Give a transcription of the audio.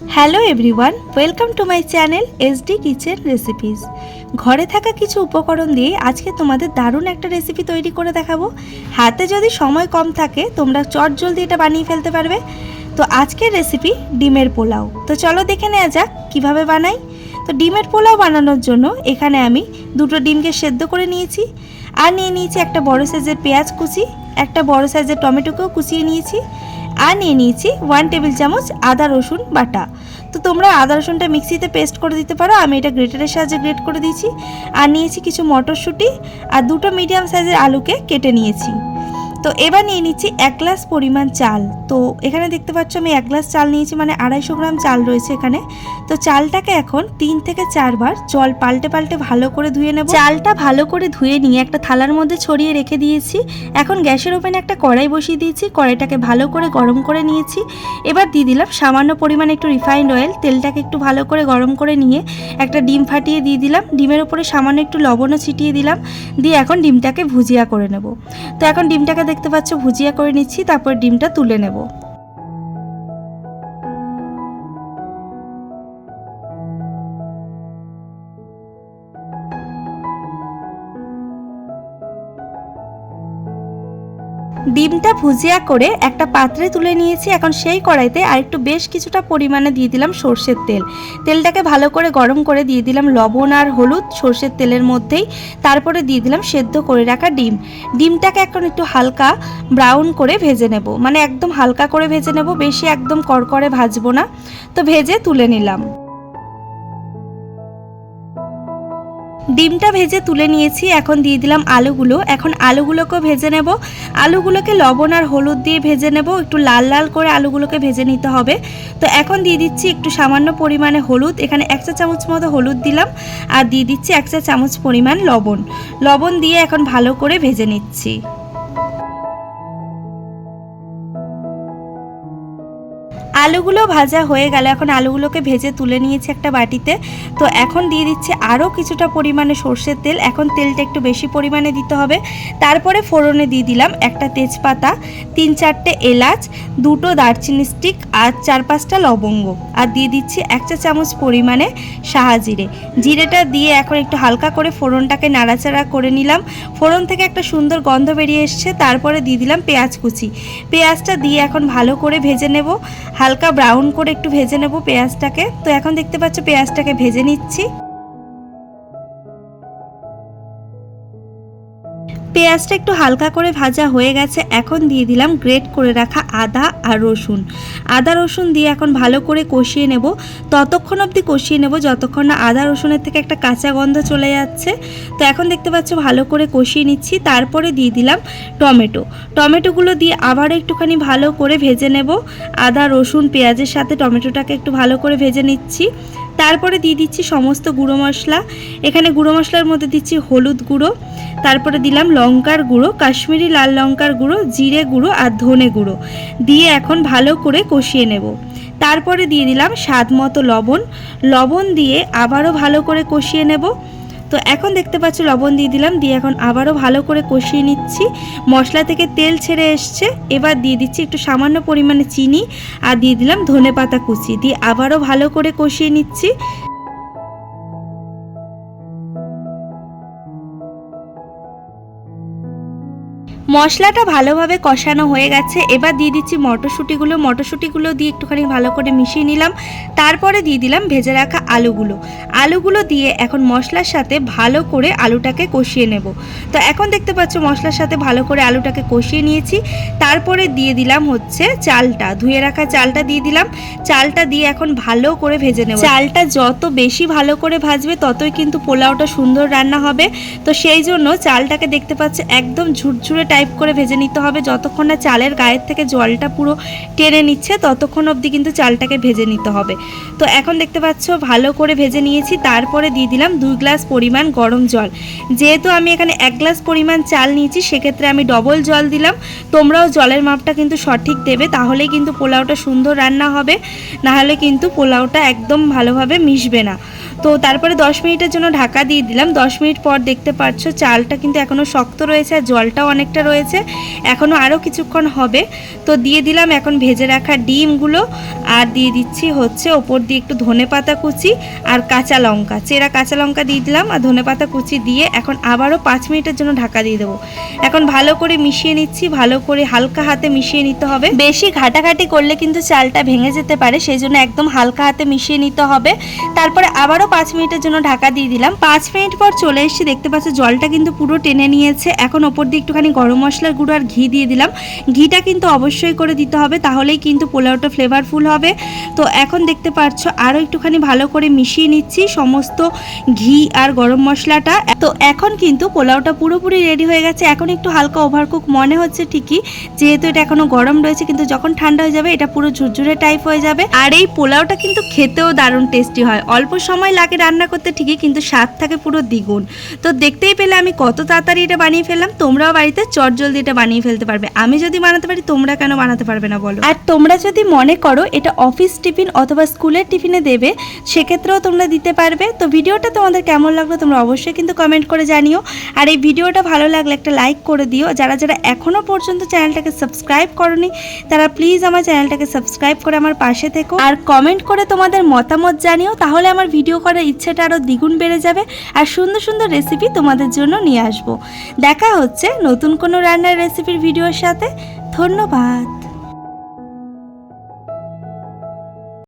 Hello everyone welcome to my channel SD kitchen recipes ঘরে থাকা কিছু উপকরণ দিয়ে আজকে তোমাদের দারুণ একটা রেসিপি তৈরি করে দেখাবো। হাতে যদি সময় কম থাকে, তোমরা চট জলদি এটা বানিয়ে ফেলতে পারবে। তো আজকের রেসিপি ডিমের পোলাও। তো চলো দেখে নেওয়া যাক কীভাবে বানাই। তো ডিমের পোলাও বানানোর জন্য এখানে আমি দুটো ডিমকে সেদ্ধ করে নিয়েছি। আর নিয়ে নিয়েছি একটা বড় সাইজের পেঁয়াজ কুচি, একটা বড় সাইজের টমেটোকেও কুচিয়ে নিয়েছি। আর নিয়ে নিয়েছি ওয়ান টেবিল চামচ আদা রসুন বাটা। তো তোমরা আদা রসুনটা মিক্সিতে পেস্ট করে দিতে পারো, আমি এটা গ্রেটারের সাহায্যে গ্রেট করে দিয়েছি। আর নিয়েছি কিছু মটরশুঁটি, আর দুটো মিডিয়াম সাইজের আলুকে কেটে নিয়েছি। তো এবার নিয়ে নিচ্ছি এক গ্লাস পরিমাণ চাল। তো এখানে দেখতে পাচ্ছ আমি এক গ্লাস চাল নিয়েছি মানে আড়াইশো গ্রাম চাল রয়েছে এখানে। তো চালটাকে এখন তিন থেকে চারবার জল পাল্টে পাল্টে ভালো করে ধুয়ে নেব। চালটা ভালো করে ধুয়ে নিয়ে একটা থালার মধ্যে ছড়িয়ে রেখে দিয়েছি। এখন গ্যাসের ওভেনে একটা কড়াই বসিয়ে দিয়েছি, কড়াইটাকে ভালো করে গরম করে নিয়েছি। এবার দিয়ে দিলাম সামান্য পরিমাণে একটু রিফাইন্ড অয়েল, তেলটাকে একটু ভালো করে গরম করে নিয়ে একটা ডিম ফাটিয়ে দিয়ে দিলাম। ডিমের উপরে সামান্য একটু লবণও ছিটিয়ে দিলাম। দিয়ে এখন ডিমটাকে ভুজিয়া করে নেব। তো এখন ডিমটাকে দেখতে পাচ্ছ ভুজিয়া করে নিচ্ছি তারপর ডিমটা তুলে নেব। ডিমটা ভুজিয়া করে একটা পাত্রে তুলে নিয়েছি। এখন সেই কড়াইতে আরেকটু বেশ কিছুটা পরিমাণে দিয়ে দিলাম সর্ষের তেল। তেলটাকে ভালো করে গরম করে দিয়ে দিলাম লবণ আর হলুদ সর্ষের তেলের মধ্যেই। তারপরে দিয়ে দিলাম সেদ্ধ করে রাখা ডিম। ডিমটাকে এখন একটু হালকা ব্রাউন করে ভেজে নেব। মানে একদম হালকা করে ভেজে নেব, বেশি একদম কড়কড়ে ভাজবো না। তো ভেজে তুলে নিলাম। ডিমটা ভেজে তুলে নিয়েছি, এখন দিয়ে দিলাম আলুগুলো। এখন আলুগুলোকেও ভেজে নেব। আলুগুলোকে লবণ আর হলুদ দিয়ে ভেজে নেব। একটু লাল লাল করে আলুগুলোকে ভেজে নিতে হবে। তো এখন দিয়ে দিচ্ছি একটু সামান্য পরিমাণে হলুদ। এখানে এক চা চামচ মতো হলুদ দিলাম আর দিয়ে দিচ্ছি এক চা চামচ পরিমাণ লবণ। লবণ দিয়ে এখন ভালো করে ভেজে নিচ্ছি। আলুগুলো ভাজা হয়ে গেল। এখন আলুগুলোকে ভেজে তুলে নিয়েছি একটা বাটিতে। তো এখন দিয়ে দিচ্ছি আরও কিছুটা পরিমাণে সর্ষের তেল। এখন তেলটা একটু বেশি পরিমাণে দিতে হবে। তারপরে ফোড়নে দিয়ে দিলাম একটা তেজপাতা, তিন চারটে এলাচ, দুটো দারচিনি স্টিক আর চার পাঁচটা লবঙ্গ। আর দিয়ে দিচ্ছি এক চা চামচ পরিমাণে সাহা জিরে। জিরেটা দিয়ে এখন একটু হালকা করে ফোড়নটাকে নাড়াচাড়া করে নিলাম। ফোড়ন থেকে একটা সুন্দর গন্ধ বেরিয়ে এসছে। তারপরে দিয়ে দিলাম পেঁয়াজ কুচি। পেঁয়াজটা দিয়ে এখন ভালো করে ভেজে নেব। হালকা ব্রাউন করে একটু ভেজে নেব পেঁয়াজটাকে। তো এখন দেখতে পাচ্ছ পেঁয়াজটাকে ভেজে নিচ্ছি। পেঁয়াজটা একটু হালকা করে ভাজা হয়ে গেছে, এখন দিয়ে দিলাম গ্রেট করে রাখা আদা আর রসুন। আদা, রসুন দিয়ে এখন ভালো করে কষিয়ে নেব। ততক্ষণ অবধি কষিয়ে নেব, যতক্ষণ না আদা, রসুনের থেকে একটা কাঁচা গন্ধ চলে যাচ্ছে। তো এখন দেখতে পাচ্ছ ভালো করে কষিয়ে নিচ্ছি, তারপরে দিয়ে দিলাম টমেটো। টমেটোগুলো দিয়ে আবার একটুখানি ভালো করে ভেজে নেব। আদা, রসুন, পেঁয়াজের সাথে টমেটোটাকে একটু ভালো করে ভেজে নিচ্ছি। তারপরে দিয়ে দিচ্ছি সমস্ত গুঁড়ো মশলা। এখানে গুঁড়ো মশলার মধ্যে দিচ্ছি হলুদ গুঁড়ো। তারপরে দিলাম লঙ্কার গুঁড়ো, কাশ্মীরি লাল লঙ্কার গুঁড়ো, জিরে গুঁড়ো আর ধনে গুঁড়ো। দিয়ে এখন ভালো করে কষিয়ে নেব। তারপরে দিয়ে দিলাম স্বাদ মতো লবণ। লবণ দিয়ে আবারও ভালো করে কষিয়ে নেব। তো এখন দেখতে পাচ্ছ, লবণ দিয়ে দিলাম, দিয়ে এখন আবারও ভালো করে কষিয়ে নিচ্ছি। মশলা থেকে তেল ছেড়ে এসছে, এবার দিয়ে দিচ্ছি একটু সামান্য পরিমাণে চিনি, আর দিয়ে দিলাম ধনে পাতা কুচি। দিয়ে আবারও ভালো করে কষিয়ে নিচ্ছি। মশলাটা ভালোভাবে কষানো হয়ে গেছে। এবার দিয়ে দিচ্ছি মটরশুঁটিগুলো। মটরশুঁটিগুলো দিয়ে একটুখানি ভালো করে মিশিয়ে নিলাম। তারপরে দিয়ে দিলাম ভেজে রাখা আলুগুলো। আলুগুলো দিয়ে এখন মশলার সাথে ভালো করে আলুটাকে কষিয়ে নেব। তো এখন দেখতে পাচ্ছ মশলার সাথে ভালো করে আলুটাকে কষিয়ে নিয়েছি। তারপরে দিয়ে দিলাম হচ্ছে চালটা। ধুয়ে রাখা চালটা দিয়ে দিলাম। চালটা দিয়ে এখন ভালো করে ভেজে নেব। চালটা যত বেশি ভালো করে ভাজবে, ততই কিন্তু পোলাওটা সুন্দর রান্না হবে। তো সেই জন্য চালটাকে দেখতে পাচ্ছ একদম ঝুরঝুরে টাইপ করে ভেজে নিতে হবে। যতক্ষণ না চালের গায়ের থেকে জলটা পুরো টেনে নিচ্ছে, ততক্ষণ অবধি কিন্তু চালটাকে ভেজে নিতে হবে। তো এখন দেখতে পাচ্ছ, ভালো করে ভেজে নিয়েছি। তারপরে দিয়ে দিলাম দুই গ্লাস পরিমাণ গরম জল। যেহেতু আমি এখানে এক গ্লাস পরিমাণ চাল নিয়েছি, সেক্ষেত্রে আমি ডবল জল দিলাম। তোমরাও জলের মাপটা কিন্তু সঠিক দেবে, তাহলেই কিন্তু পোলাওটা সুন্দর রান্না হবে। নাহলে কিন্তু পোলাওটা একদম ভালোভাবে মিশবে না। তো তারপরে দশ মিনিটের জন্য ঢাকা দিয়ে দিলাম। দশ মিনিট পর দেখতে পাচ্ছ চালটা কিন্তু এখনও শক্ত রয়েছে আর জলটাও অনেকটা রয়েছে। এখনও আরও কিছুক্ষণ হবে। তো দিয়ে দিলাম এখন ভেজে রাখা ডিমগুলো আর দিয়ে দিচ্ছি হচ্ছে ওপর দিয়ে একটু ধনে পাতা কুচি আর কাঁচা লঙ্কা। চেরা কাঁচা লঙ্কা দিয়ে দিলাম আর ধনে পাতা কুচি দিয়ে এখন আবারও পাঁচ মিনিটের জন্য ঢাকা দিয়ে দেবো। এখন ভালো করে মিশিয়ে নিচ্ছি, ভালো করে হালকা হাতে মিশিয়ে নিতে হবে। বেশি ঘাটাঘাটি করলে কিন্তু চালটা ভেঙে যেতে পারে, সেই জন্য একদম হালকা হাতে মিশিয়ে নিতে হবে। তারপরে আবারও পাঁচ মিনিটের জন্য ঢাকা দিয়ে দিলাম। পাঁচ মিনিট পর চলে এসেছি, দেখতে পাচ্ছ জলটা কিন্তু পুরো টেনে নিয়েছে। এখন ওপর দিয়ে একটুখানি গরম মশলার গুঁড়ো আর ঘি দিয়ে দিলাম। ঘিটা কিন্তু অবশ্যই করে দিতে হবে, তাহলেই কিন্তু পোলাওটা ফ্লেভারফুল হবে। তো এখন দেখতে পাচ্ছ আরও একটুখানি ভালো করে মিশিয়ে নিচ্ছি সমস্ত ঘি আর গরম মশলাটা। তো এখন কিন্তু পোলাওটা পুরোপুরি রেডি হয়ে গেছে। এখন একটু হালকা ওভারকুক মনে হচ্ছে ঠিকই, যেহেতু এটা এখনও গরম রয়েছে, কিন্তু যখন ঠান্ডা হয়ে যাবে, এটা পুরো ঝুরঝুরে টাইপ হয়ে যাবে। আর এই পোলাওটা কিন্তু খেতেও দারুণ টেস্টি হয়। অল্প সময় রান্না করতে ঠিকই, কিন্তু স্বাদ থাকে পুরো দ্বিগুণ। তো দেখতেই পেলে আমি কত তাড়াতাড়ি এটা বানিয়ে ফেললাম, তোমরাও বাড়িতে চট জলদি এটা বানিয়ে ফেলতে পারবে। আমি যদি বানাতে পারি, তোমরা কেন বানাতে পারবে না বলো? আর তোমরা যদি মনে করো এটা অফিস টিফিন অথবা স্কুলের টিফিনে দেবে, সেক্ষেত্রেও তোমরা দিতে পারবে। তো ভিডিওটা তোমাদের কেমন লাগল তোমরা অবশ্যই কিন্তু কমেন্ট করে জানিও। আর এই ভিডিওটা ভালো লাগলে একটা লাইক করে দিও। যারা যারা এখনও পর্যন্ত চ্যানেলটাকে সাবস্ক্রাইব করনি, তারা প্লিজ আমার চ্যানেলটাকে সাবস্ক্রাইব করে আমার পাশে থেকো। আর কমেন্ট করে তোমাদের মতামত জানিও, তাহলে আমার ভিডিও করার ইচ্ছেটা আরও দ্বিগুণ বেড়ে যাবে আর সুন্দর সুন্দর রেসিপি তোমাদের জন্য নিয়ে আসব। দেখা হচ্ছে নতুন কোনো রান্নার রেসিপির ভিডিওর সাথে। ধন্যবাদ।